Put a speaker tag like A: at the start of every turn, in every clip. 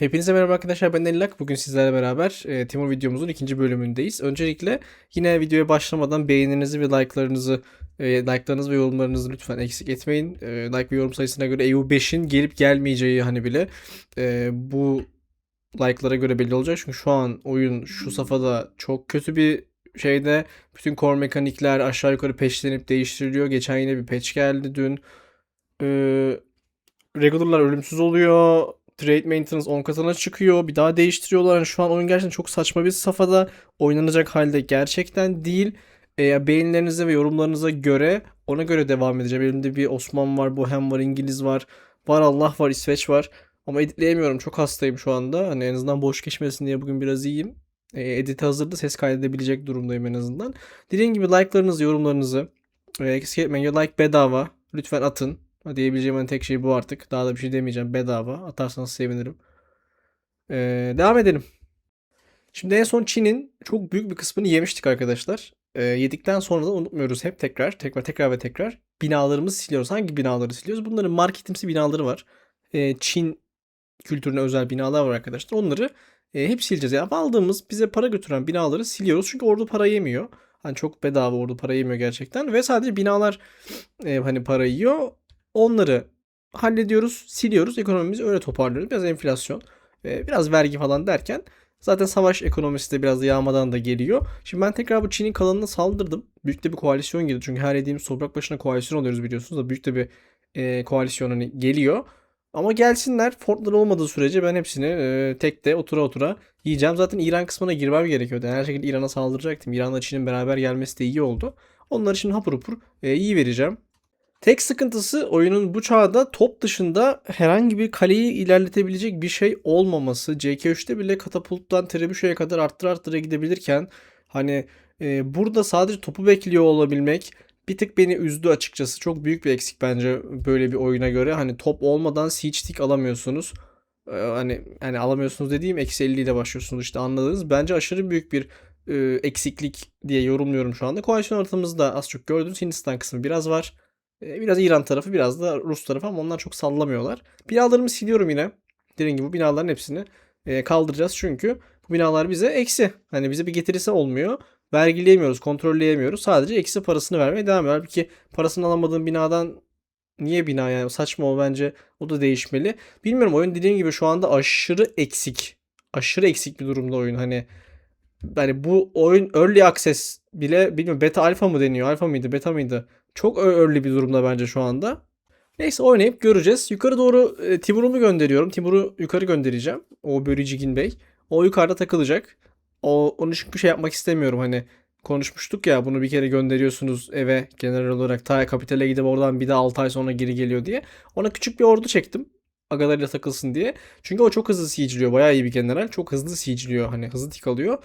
A: Hepinize merhaba arkadaşlar ben Elilak. Bugün sizlerle beraber e, Timur videomuzun ikinci bölümündeyiz. Öncelikle yine videoya başlamadan beğeninizi ve like'larınızı e, like'larınız ve yorumlarınızı lütfen eksik etmeyin. E, like ve yorum sayısına göre EU5'in gelip gelmeyeceği hani bile e, bu like'lara göre belli olacak. Çünkü şu an oyun şu safhada çok kötü bir şeyde. Bütün core mekanikler aşağı yukarı patchlenip değiştiriliyor. Geçen yine bir patch geldi dün. E, regular'lar ölümsüz oluyor. Trade maintenance 10 katına çıkıyor. Bir daha değiştiriyorlar. Yani şu an oyun gerçekten çok saçma bir safhada. Oynanacak halde gerçekten değil. E, beğenilerinize ve yorumlarınıza göre ona göre devam edeceğim. Elimde bir Osman var, Bohem var, İngiliz var. Var Allah var, İsveç var. Ama editleyemiyorum. Çok hastayım şu anda. Hani en azından boş geçmesin diye bugün biraz iyiyim. E, editi hazırda ses kaydedebilecek durumdayım en azından. Dediğim gibi like'larınızı, yorumlarınızı eksik etmeyin. Like bedava. Lütfen atın. Diyebileceğim en tek şey bu artık. Daha da bir şey demeyeceğim. Bedava. Atarsanız sevinirim. Ee, devam edelim. Şimdi en son Çin'in çok büyük bir kısmını yemiştik arkadaşlar. Ee, yedikten sonra da unutmuyoruz hep tekrar, tekrar, tekrar ve tekrar binalarımızı siliyoruz. Hangi binaları siliyoruz? Bunların marketimsi binaları var. Ee, Çin kültürüne özel binalar var arkadaşlar. Onları e, hep sileceğiz. Yani aldığımız bize para götüren binaları siliyoruz. Çünkü ordu para yemiyor. Hani çok bedava ordu para yemiyor gerçekten. Ve sadece binalar e, hani para yiyor. Onları hallediyoruz, siliyoruz. Ekonomimizi öyle toparlıyoruz. Biraz enflasyon, e, biraz vergi falan derken zaten savaş ekonomisi de biraz yağmadan da geliyor. Şimdi ben tekrar bu Çin'in kalanına saldırdım. Büyük de bir koalisyon girdi. Çünkü her yediğimiz toprak başına koalisyon oluyoruz biliyorsunuz da büyük de bir e, koalisyon hani geliyor. Ama gelsinler fortlar olmadığı sürece ben hepsini e, tek de otura otura yiyeceğim. Zaten İran kısmına girmem gerekiyordu. Yani her şekilde İran'a saldıracaktım. İran'la Çin'in beraber gelmesi de iyi oldu. Onları şimdi hapur hapur e, iyi vereceğim. Tek sıkıntısı oyunun bu çağda top dışında herhangi bir kaleyi ilerletebilecek bir şey olmaması. CK3'te bile katapulttan Trebüşo'ya kadar arttıra arttıra gidebilirken hani e, burada sadece topu bekliyor olabilmek bir tık beni üzdü açıkçası. Çok büyük bir eksik bence böyle bir oyuna göre. Hani top olmadan siege tick alamıyorsunuz. Ee, hani hani alamıyorsunuz dediğim eksi 50 ile başlıyorsunuz işte anladınız. Bence aşırı büyük bir e, eksiklik diye yorumluyorum şu anda. Koalisyon ortamımızda az çok gördüğünüz Hindistan kısmı biraz var. E, biraz İran tarafı biraz da Rus tarafı ama onlar çok sallamıyorlar. Binalarımı siliyorum yine. Dediğim gibi bu binaların hepsini e, kaldıracağız çünkü bu binalar bize eksi. Hani bize bir getirisi olmuyor. Vergileyemiyoruz, kontrolleyemiyoruz. Sadece eksi parasını vermeye devam ediyor. Halbuki parasını alamadığın binadan niye bina yani saçma o bence o da değişmeli. Bilmiyorum oyun dediğim gibi şu anda aşırı eksik. Aşırı eksik bir durumda oyun. Hani yani bu oyun early access bile bilmiyorum beta alfa mı deniyor? Alfa mıydı? Beta mıydı? Çok early bir durumda bence şu anda. Neyse oynayıp göreceğiz. Yukarı doğru e, Timur'umu gönderiyorum. Timur'u yukarı göndereceğim. O Börücigin Bey. O yukarıda takılacak. O onu çünkü şey yapmak istemiyorum hani konuşmuştuk ya bunu bir kere gönderiyorsunuz eve genel olarak ta kapitale gidip oradan bir de 6 ay sonra geri geliyor diye. Ona küçük bir ordu çektim. Agalarıyla takılsın diye. Çünkü o çok hızlı siege'liyor. Bayağı iyi bir general. Çok hızlı siege'liyor. Hani hızlı tik alıyor.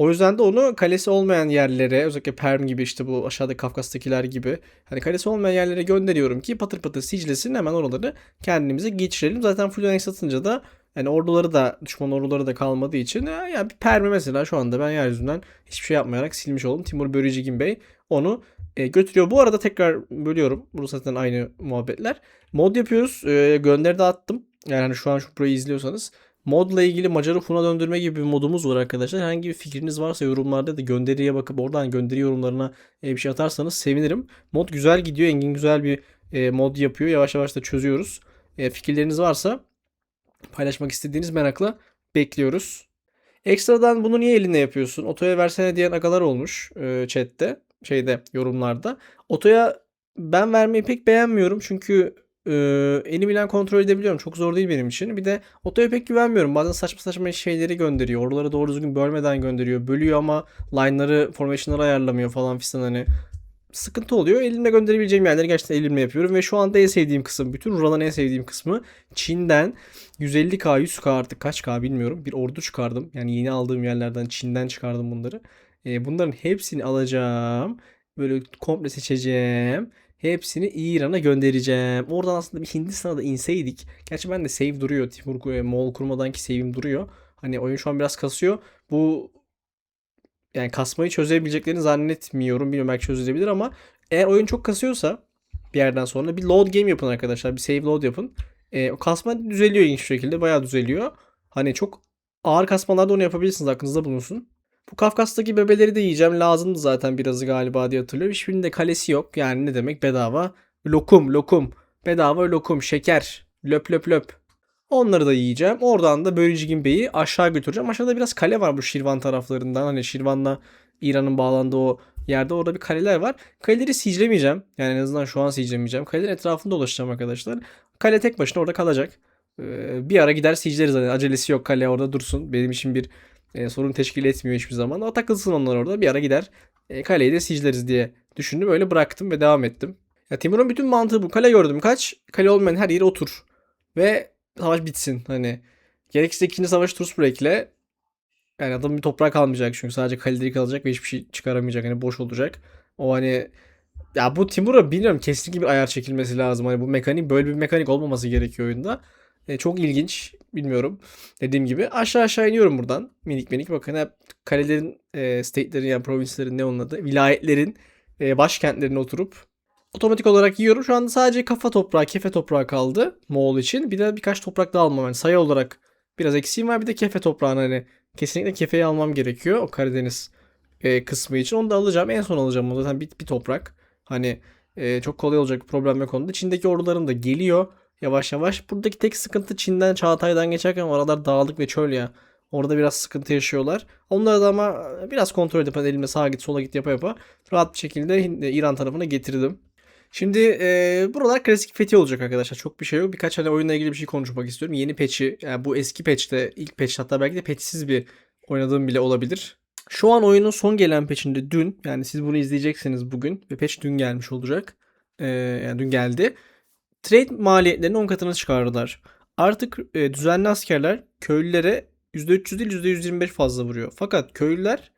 A: O yüzden de onu kalesi olmayan yerlere özellikle Perm gibi işte bu aşağıda Kafkas'takiler gibi hani kalesi olmayan yerlere gönderiyorum ki patır patır siclesin hemen oraları kendimize geçirelim. Zaten Fluenix satınca da yani orduları da düşman orduları da kalmadığı için ya bir Permi mesela şu anda ben yeryüzünden hiçbir şey yapmayarak silmiş oldum. Timur Börücigin Bey onu e, götürüyor. Bu arada tekrar bölüyorum. Burası zaten aynı muhabbetler. Mod yapıyoruz. E, gönderi de attım. Yani hani şu an şu burayı izliyorsanız Modla ilgili Macar'ı Fun'a döndürme gibi bir modumuz var arkadaşlar. Herhangi bir fikriniz varsa yorumlarda da gönderiye bakıp oradan gönderi yorumlarına e, bir şey atarsanız sevinirim. Mod güzel gidiyor. Engin güzel bir e, mod yapıyor. Yavaş yavaş da çözüyoruz. E, fikirleriniz varsa paylaşmak istediğiniz merakla bekliyoruz. Ekstradan bunu niye elinde yapıyorsun? Otoya versene diyen agalar olmuş e, chatte, şeyde yorumlarda. Otoya ben vermeyi pek beğenmiyorum çünkü e, elimle kontrol edebiliyorum. Çok zor değil benim için. Bir de otoya pek güvenmiyorum. Bazen saçma saçma şeyleri gönderiyor. Oraları doğru düzgün bölmeden gönderiyor. Bölüyor ama line'ları, formation'ları ayarlamıyor falan fistan hani. Sıkıntı oluyor. Elimle gönderebileceğim yerleri gerçekten elimle yapıyorum. Ve şu anda en sevdiğim kısım, bütün Rural'ın en sevdiğim kısmı Çin'den 150k, 100k artık kaç k bilmiyorum. Bir ordu çıkardım. Yani yeni aldığım yerlerden Çin'den çıkardım bunları. E, bunların hepsini alacağım. Böyle komple seçeceğim. Hepsini İran'a göndereceğim. Oradan aslında bir Hindistan'a da inseydik. Gerçi ben de save duruyor. Timur Moğol kurmadan ki save'im duruyor. Hani oyun şu an biraz kasıyor. Bu yani kasmayı çözebileceklerini zannetmiyorum. Bilmiyorum belki çözülebilir ama eğer oyun çok kasıyorsa bir yerden sonra bir load game yapın arkadaşlar. Bir save load yapın. E, o kasma düzeliyor ilginç şekilde. Bayağı düzeliyor. Hani çok ağır kasmalarda onu yapabilirsiniz aklınızda bulunsun. Bu Kafkas'taki bebeleri de yiyeceğim. Lazımdı zaten birazı galiba diye hatırlıyorum. Hiçbirinin de kalesi yok. Yani ne demek bedava? Lokum, lokum. Bedava lokum, şeker. Löp löp löp. Onları da yiyeceğim. Oradan da Bölücigin Bey'i aşağı götüreceğim. Aşağıda biraz kale var bu Şirvan taraflarından. Hani Şirvan'la İran'ın bağlandığı o yerde orada bir kaleler var. Kaleleri siclemeyeceğim. Yani en azından şu an siclemeyeceğim. Kalelerin etrafında dolaşacağım arkadaşlar. Kale tek başına orada kalacak. Ee, bir ara gider sicleriz. Hani acelesi yok kale orada dursun. Benim için bir e, sorun teşkil etmiyor hiçbir zaman. O takılsın onlar orada. Bir ara gider e, kaleyi de sicleriz diye düşündüm. Öyle bıraktım ve devam ettim. Ya Timur'un bütün mantığı bu. Kale gördüm kaç. Kale olmayan her yere otur. Ve savaş bitsin. Hani gerekirse ikinci savaş Turus Break'le yani adamın bir toprağı kalmayacak çünkü sadece kaleleri kalacak ve hiçbir şey çıkaramayacak. Hani boş olacak. O hani ya bu Timur'a bilmiyorum kesinlikle bir ayar çekilmesi lazım. Hani bu mekanik böyle bir mekanik olmaması gerekiyor oyunda. E, çok ilginç. Bilmiyorum. Dediğim gibi aşağı aşağı iniyorum buradan. Minik minik bakın hep kalelerin, e, state'lerin yani provinslerin ne onun adı? Vilayetlerin e, başkentlerine oturup otomatik olarak yiyorum. Şu anda sadece kafa toprağı, kefe toprağı kaldı Moğol için. Bir de birkaç toprak daha almam. Yani sayı olarak biraz eksiğim var. Bir de kefe toprağını hani kesinlikle kefeyi almam gerekiyor. O Karadeniz e, kısmı için. Onu da alacağım. En son alacağım. O zaten bir, bir toprak. Hani e, çok kolay olacak problem yok onda. Çin'deki ordularım da geliyor yavaş yavaş. Buradaki tek sıkıntı Çin'den Çağatay'dan geçerken oralar dağlık ve çöl ya. Orada biraz sıkıntı yaşıyorlar. Onları da ama biraz kontrol edip elimle sağa git sola git yapa yapa rahat bir şekilde Hin- İran tarafına getirdim. Şimdi e, buralar klasik fethi olacak arkadaşlar. Çok bir şey yok. Birkaç hani oyunla ilgili bir şey konuşmak istiyorum. Yeni patch'i yani bu eski patch'te ilk patch hatta belki de patch'siz bir oynadığım bile olabilir. Şu an oyunun son gelen patch'inde dün yani siz bunu izleyeceksiniz bugün ve patch dün gelmiş olacak. E, yani dün geldi. Trade maliyetlerini 10 katına çıkardılar. Artık e, düzenli askerler köylülere %300 değil %125 fazla vuruyor. Fakat köylüler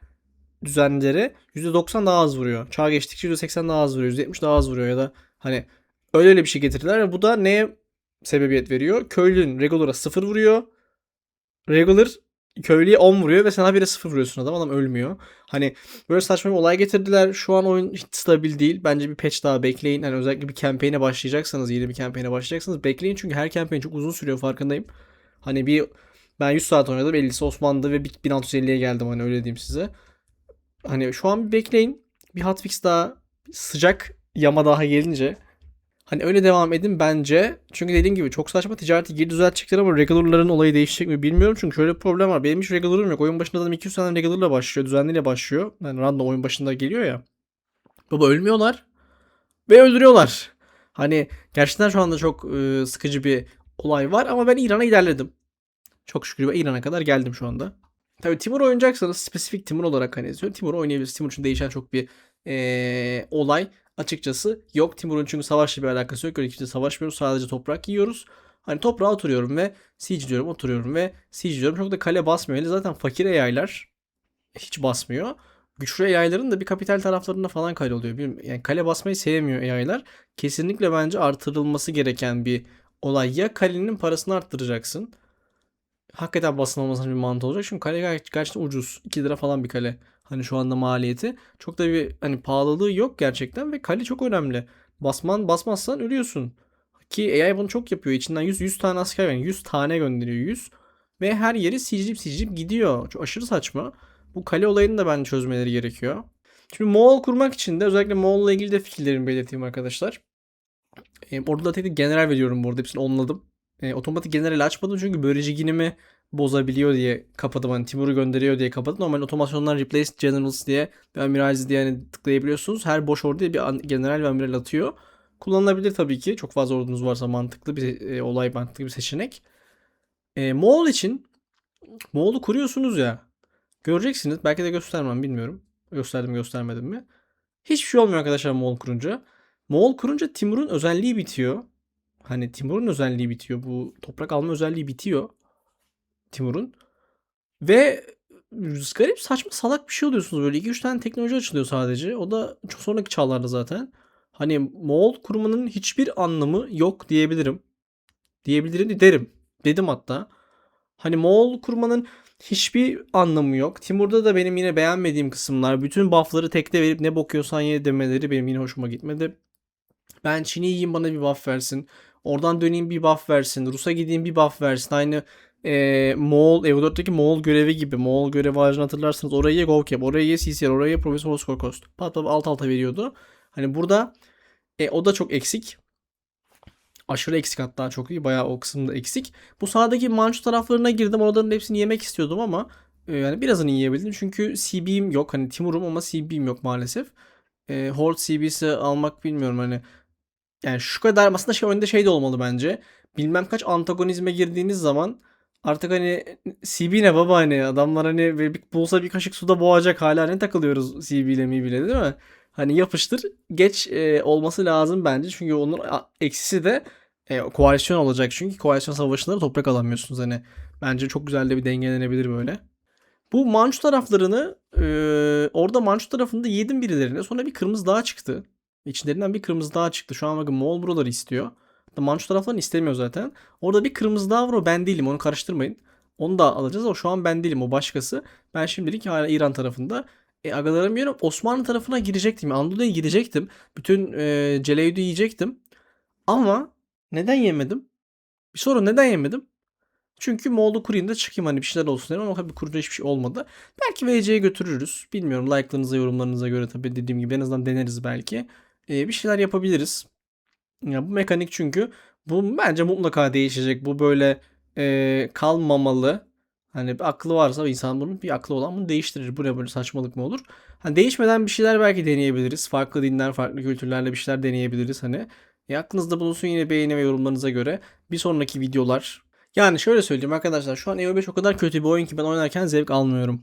A: düzenlilere %90 daha az vuruyor. Çağ geçtikçe %80 daha az vuruyor. %70 daha az vuruyor ya da hani öyle öyle bir şey getirdiler bu da neye sebebiyet veriyor? Köylünün regular'a 0 vuruyor. Regular köylüye 10 vuruyor ve sen habire 0 vuruyorsun adam. Adam ölmüyor. Hani böyle saçma bir olay getirdiler. Şu an oyun hiç stabil değil. Bence bir patch daha bekleyin. Hani özellikle bir campaign'e başlayacaksanız, yeni bir campaign'e başlayacaksanız bekleyin. Çünkü her campaign çok uzun sürüyor farkındayım. Hani bir ben 100 saat oynadım. 50'si Osmanlı'da ve 1650'ye geldim hani öyle diyeyim size. Hani şu an bir bekleyin. Bir hotfix daha sıcak yama daha gelince Hani öyle devam edin bence. Çünkü dediğim gibi çok saçma ticareti geri düzeltecekler ama regular'ların olayı değişecek mi bilmiyorum. Çünkü şöyle bir problem var. Benim hiç regular'ım yok. Oyun başında adam 200 tane regular'la başlıyor. Düzenliyle başlıyor. Yani random oyun başında geliyor ya. Baba ölmüyorlar. Ve öldürüyorlar. Hani gerçekten şu anda çok e, sıkıcı bir olay var ama ben İran'a ilerledim. Çok şükür İran'a kadar geldim şu anda. Tabii Timur oynayacaksanız spesifik Timur olarak hani. Timur oynayabilirsiniz. Timur için değişen çok bir e, olay açıkçası yok. Timur'un çünkü savaşla bir alakası yok. Öyle kimse savaşmıyoruz. Sadece toprak yiyoruz. Hani toprağa oturuyorum ve siege diyorum oturuyorum ve siege diyorum. Çok da kale basmıyor. Hele zaten fakir yaylar hiç basmıyor. Güçlü yayların da bir kapital taraflarında falan kale oluyor. Bilmiyorum, Yani kale basmayı sevmiyor yaylar. Kesinlikle bence artırılması gereken bir olay. Ya kalenin parasını arttıracaksın. Hakikaten basın olmasının bir mantığı olacak. Çünkü kale ger- gerçekten ucuz. 2 lira falan bir kale. Hani şu anda maliyeti. Çok da bir hani pahalılığı yok gerçekten ve kale çok önemli. Basman basmazsan ölüyorsun. Ki AI bunu çok yapıyor. İçinden 100 100 tane asker yani 100 tane gönderiyor 100 ve her yeri sicilip sicilip gidiyor. Çok aşırı saçma. Bu kale olayını da bence çözmeleri gerekiyor. Şimdi Moğol kurmak için de özellikle Moğol'la ilgili de fikirlerimi belirteyim arkadaşlar. E, orada da tek tek general veriyorum bu arada. Hepsini onladım. E, otomatik general açmadım çünkü bölücü ginimi bozabiliyor diye kapadım. Hani Timur'u gönderiyor diye kapadım. Normal otomasyonlar replace generals diye ve amirals diye hani tıklayabiliyorsunuz. Her boş orduya bir general ve amiral atıyor. Kullanılabilir tabii ki. Çok fazla ordunuz varsa mantıklı bir e, olay, mantıklı bir seçenek. E, Moğol için Moğol'u kuruyorsunuz ya. Göreceksiniz. Belki de göstermem bilmiyorum. Gösterdim göstermedim mi? Hiçbir şey olmuyor arkadaşlar Moğol kurunca. Moğol kurunca Timur'un özelliği bitiyor. Hani Timur'un özelliği bitiyor. Bu toprak alma özelliği bitiyor. Timur'un. Ve garip saçma salak bir şey oluyorsunuz böyle. 2-3 tane teknoloji açılıyor sadece. O da çok sonraki çağlarda zaten. Hani Moğol kurmanın hiçbir anlamı yok diyebilirim. Diyebilirim derim. Dedim hatta. Hani Moğol kurmanın hiçbir anlamı yok. Timur'da da benim yine beğenmediğim kısımlar. Bütün buff'ları tekte verip ne bokuyorsan ye demeleri benim yine hoşuma gitmedi. Ben Çin'i yiyeyim bana bir buff versin. Oradan döneyim bir buff versin. Rus'a gideyim bir buff versin. Aynı e, Moğol, EU4'teki Moğol görevi gibi. Moğol görevi ağacını hatırlarsınız. Oraya ye GoCap, oraya ye CCR, oraya ye Profesör Oscar. Pat pat alt alta veriyordu. Hani burada e, o da çok eksik. Aşırı eksik hatta çok iyi. Bayağı o kısımda eksik. Bu sağdaki manço taraflarına girdim. Oraların hepsini yemek istiyordum ama e, yani birazını yiyebildim. Çünkü CB'im yok. Hani Timur'um ama CB'im yok maalesef. E, Horde CB'si almak bilmiyorum hani. Yani şu kadar aslında şey oyunda şey de olmalı bence. Bilmem kaç antagonizme girdiğiniz zaman artık hani CB ne baba hani adamlar hani bir, bulsa bir kaşık suda boğacak hala ne takılıyoruz CB ile mi bile değil mi? Hani yapıştır geç e, olması lazım bence. Çünkü onun eksisi de e, koalisyon olacak. Çünkü koalisyon savaşında da toprak alamıyorsunuz. Hani bence çok güzel de bir dengelenebilir böyle. Bu Manchu taraflarını e, orada Manchu tarafında yedim birilerine. Sonra bir kırmızı dağ çıktı. İçlerinden bir kırmızı dağ çıktı. Şu an bakın Moğol buraları istiyor. Manchu taraflarını istemiyor zaten. Orada bir kırmızı dağ var o ben değilim onu karıştırmayın. Onu da alacağız o şu an ben değilim o başkası. Ben şimdilik hala İran tarafında. E, agalarım yiyorum. Osmanlı tarafına girecektim. Anadolu'ya girecektim. Bütün e, Celeydü yiyecektim. Ama neden yemedim? Bir sorun neden yemedim? Çünkü Moğol'u kurayım da çıkayım hani bir şeyler olsun dedim ama tabii kuruda hiçbir şey olmadı. Belki VC'ye götürürüz. Bilmiyorum like'larınıza yorumlarınıza göre tabii dediğim gibi en azından deneriz belki. E, bir şeyler yapabiliriz. Ya bu mekanik çünkü bu bence mutlaka değişecek. Bu böyle e, kalmamalı. Hani bir aklı varsa insan bunun bir aklı olan bunu değiştirir. Bu ne böyle saçmalık mı olur? Hani değişmeden bir şeyler belki deneyebiliriz. Farklı dinler, farklı kültürlerle bir şeyler deneyebiliriz hani. E, aklınızda bulunsun yine beğeni ve yorumlarınıza göre. Bir sonraki videolar. Yani şöyle söyleyeyim arkadaşlar. Şu an EO5 o kadar kötü bir oyun ki ben oynarken zevk almıyorum.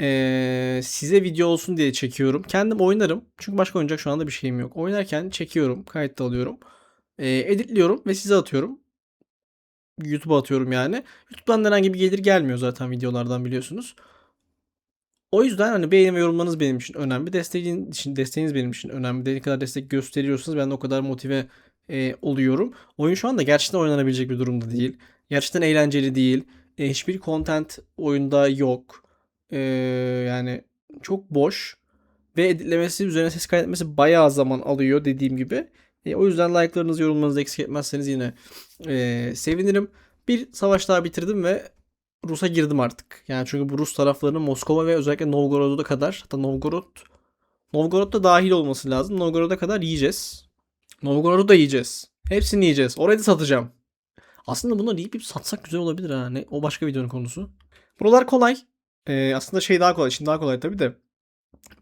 A: Ee, size video olsun diye çekiyorum. Kendim oynarım. Çünkü başka oynayacak şu anda bir şeyim yok. Oynarken çekiyorum. Kayıtta alıyorum. Ee, editliyorum ve size atıyorum. YouTube'a atıyorum yani. YouTube'dan herhangi bir gelir gelmiyor zaten videolardan biliyorsunuz. O yüzden hani beğeni ve yorumlarınız benim için önemli. Desteğin için desteğiniz benim için önemli. Ne kadar destek gösteriyorsanız ben de o kadar motive e, oluyorum. Oyun şu anda gerçekten oynanabilecek bir durumda değil. Gerçekten eğlenceli değil. E, hiçbir content oyunda yok. E, yani çok boş ve editlemesi, üzerine ses kaydetmesi bayağı zaman alıyor dediğim gibi. E, o yüzden like'larınızı, yorumlarınızı eksik etmezseniz yine e, sevinirim. Bir savaş daha bitirdim ve Rus'a girdim artık. Yani çünkü bu Rus taraflarının Moskova ve özellikle Novgorod'a kadar hatta Novgorod Novgorod'da dahil olması lazım. Novgorod'a kadar yiyeceğiz. Novgorod'u da yiyeceğiz. Hepsini yiyeceğiz. Orayı da satacağım. Aslında bunları yiyip, yiyip satsak güzel olabilir ha. Ne? O başka videonun konusu. Buralar kolay. Ee, aslında şey daha kolay. Şimdi daha kolay tabii de.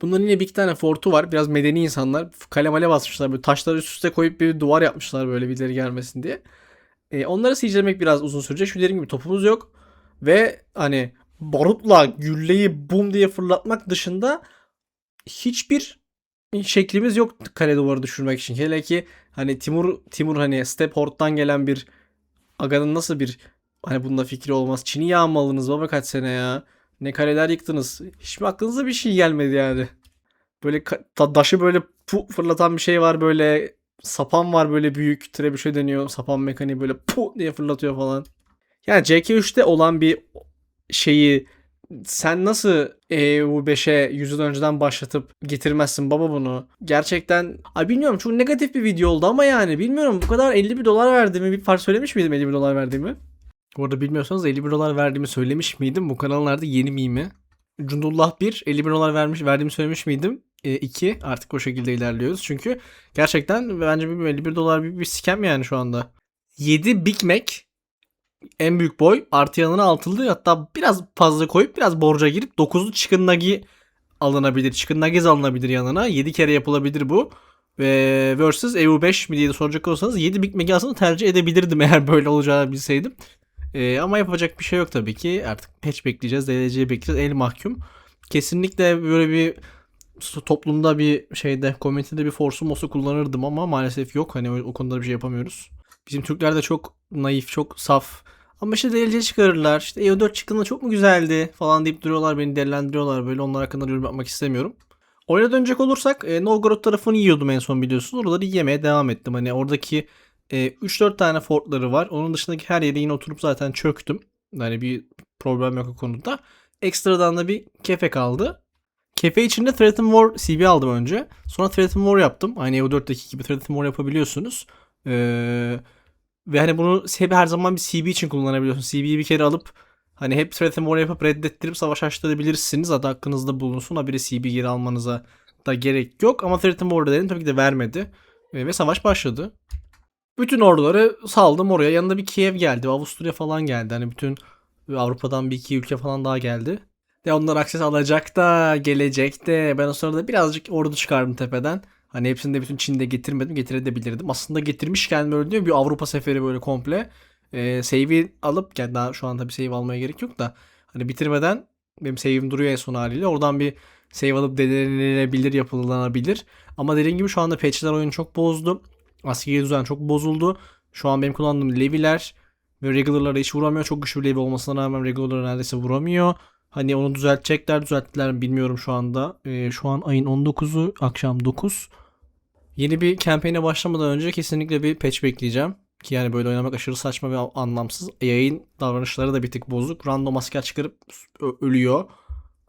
A: Bunların yine bir iki tane fortu var. Biraz medeni insanlar. Kale male basmışlar. Böyle taşları üst üste koyup bir duvar yapmışlar böyle birileri gelmesin diye. Ee, onları sicirlemek biraz uzun sürecek. Şu dediğim gibi topumuz yok. Ve hani barutla gülleyi bum diye fırlatmak dışında hiçbir şeklimiz yok kale duvarı düşürmek için. Hele ki hani Timur Timur hani Step Hort'tan gelen bir Aga'nın nasıl bir hani bunda fikri olmaz. Çin'i yağmalınız baba kaç sene ya. Ne kaleler yıktınız. Hiç mi aklınıza bir şey gelmedi yani. Böyle ka- ta- daşı böyle pu fırlatan bir şey var böyle sapan var böyle büyük trebüşe deniyor. Sapan mekaniği böyle pu diye fırlatıyor falan. Yani CK3'te olan bir şeyi sen nasıl EU5'e 100 yıl önceden başlatıp getirmezsin baba bunu? Gerçekten ay bilmiyorum çok negatif bir video oldu ama yani bilmiyorum bu kadar 51 dolar verdiğimi bir fark söylemiş miydim 51 dolar verdiğimi? Bu arada bilmiyorsanız 51 dolar verdiğimi söylemiş miydim? Bu kanallarda yeni miyim? Cundullah 1 51 dolar vermiş verdiğimi söylemiş miydim? 2 artık o şekilde ilerliyoruz. Çünkü gerçekten bence bir 51 dolar bir, bir scam yani şu anda. 7 Big Mac en büyük boy artı yanına altılı hatta biraz fazla koyup biraz borca girip 9'lu chicken nugget alınabilir. Chicken nuggets alınabilir yanına. 7 kere yapılabilir bu. Ve versus EU5 mi diye soracak olsanız 7 Big Mac'i aslında tercih edebilirdim eğer böyle olacağını bilseydim. Ee, ama yapacak bir şey yok tabii ki. Artık patch bekleyeceğiz. DLC'yi bekleyeceğiz. El mahkum. Kesinlikle böyle bir toplumda bir şeyde, komünitede bir forsu mosu kullanırdım ama maalesef yok. Hani o, o konuda bir şey yapamıyoruz. Bizim Türkler de çok naif, çok saf. Ama işte DLC çıkarırlar. İşte EU4 çıktığında çok mu güzeldi falan deyip duruyorlar. Beni delilendiriyorlar böyle. Onlar hakkında yorum yapmak istemiyorum. Oyuna dönecek olursak e, Novgorod tarafını yiyordum en son biliyorsunuz. Oraları yemeye devam ettim. Hani oradaki e, 3-4 tane fortları var. Onun dışındaki her yere yine oturup zaten çöktüm. Yani bir problem yok o konuda. Ekstradan da bir kefe kaldı. Kefe içinde Threat and War CB aldım önce. Sonra Threat and War yaptım. Aynı EU4'teki gibi Threat and War yapabiliyorsunuz. Eee Ve hani bunu hep her zaman bir CB için kullanabiliyorsun. CB'yi bir kere alıp hani hep Threat and War yapıp reddettirip savaş açtırabilirsiniz. Adı hakkınızda bulunsun. Habire CB geri almanıza da gerek yok. Ama Threat and War'da tabii ki de vermedi. E, ve savaş başladı. Bütün orduları saldım oraya. Yanında bir Kiev geldi. Avusturya falan geldi. Hani bütün Avrupa'dan bir iki ülke falan daha geldi. De onlar akses alacak da gelecek de. Ben o sırada birazcık ordu çıkardım tepeden. Hani hepsini de bütün Çin'de getirmedim. Getirebilirdim. Aslında getirmişken böyle diyor bir Avrupa seferi böyle komple. Ee, save'i alıp yani daha şu anda bir save almaya gerek yok da. Hani bitirmeden benim save'im duruyor en son haliyle. Oradan bir save alıp denenebilir, yapılanabilir. Ama dediğim gibi şu anda patchler oyunu çok bozdu. Askeri düzen çok bozuldu. Şu an benim kullandığım leviler ve regular'lara hiç vuramıyor. Çok güçlü bir levi olmasına rağmen regular'lara neredeyse vuramıyor. Hani onu düzeltecekler düzelttiler mi bilmiyorum şu anda. Ee, şu an ayın 19'u akşam 9. Yeni bir kampanya başlamadan önce kesinlikle bir patch bekleyeceğim. Ki yani böyle oynamak aşırı saçma ve anlamsız. Yayın davranışları da bir tık bozuk. Random asker çıkarıp ölüyor.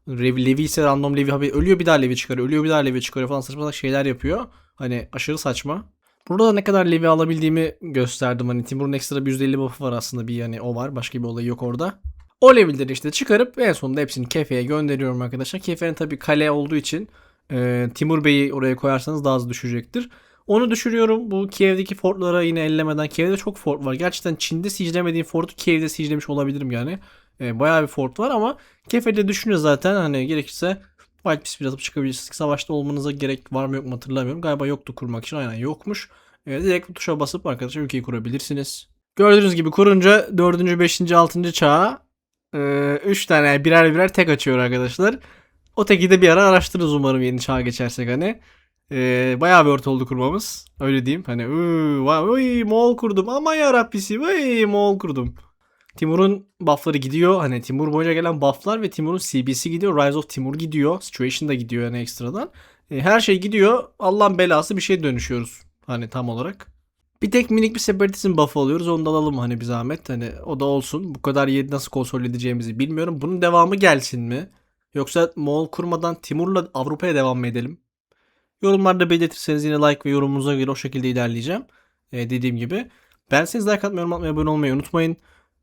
A: Levi, Levi ise random Levi ölüyor bir daha Levi çıkarıyor. Ölüyor bir daha Levi çıkarıyor falan saçma şeyler yapıyor. Hani aşırı saçma. Burada da ne kadar Levi alabildiğimi gösterdim. Hani Timur'un ekstra bir %50 buff'ı var aslında bir yani o var. Başka bir olayı yok orada. O level'leri işte çıkarıp en sonunda hepsini Kefe'ye gönderiyorum arkadaşlar. Kefe'nin tabii kale olduğu için e, Timur Bey'i oraya koyarsanız daha hızlı düşecektir. Onu düşürüyorum. Bu Kiev'deki fortlara yine ellemeden. Kiev'de çok fort var. Gerçekten Çin'de siege'lemediğim fortu Kiev'de siegelemiş olabilirim yani. E, bayağı bir fort var ama Kefe'de düşünüyor zaten. Hani gerekirse White Peace bir atıp çıkabilirsiniz. Savaşta olmanıza gerek var mı yok mu hatırlamıyorum. Galiba yoktu kurmak için. Aynen yokmuş. E, direkt bu tuşa basıp arkadaşlar ülkeyi kurabilirsiniz. Gördüğünüz gibi kurunca 4. 5. 6. çağa 3 tane birer birer tek açıyor arkadaşlar. O teki de bir ara araştırırız umarım yeni çağa geçersek hani. Ee, bayağı bir orta oldu kurmamız. Öyle diyeyim. Hani vay, Moğol kurdum. Ama yarabbisi vay Moğol kurdum. Timur'un buff'ları gidiyor. Hani Timur boyunca gelen buff'lar ve Timur'un CB'si gidiyor. Rise of Timur gidiyor. Situation da gidiyor yani ekstradan. Ee, her şey gidiyor. Allah'ın belası bir şey dönüşüyoruz. Hani tam olarak. Bir tek minik bir separatizm buff alıyoruz. Onu da alalım hani bir zahmet. Hani o da olsun. Bu kadar yeri nasıl kontrol edeceğimizi bilmiyorum. Bunun devamı gelsin mi? Yoksa Moğol kurmadan Timur'la Avrupa'ya devam mı edelim? Yorumlarda belirtirseniz yine like ve yorumunuza göre o şekilde ilerleyeceğim. Ee, dediğim gibi. Ben siz like atmayı, atmayı, abone olmayı unutmayın.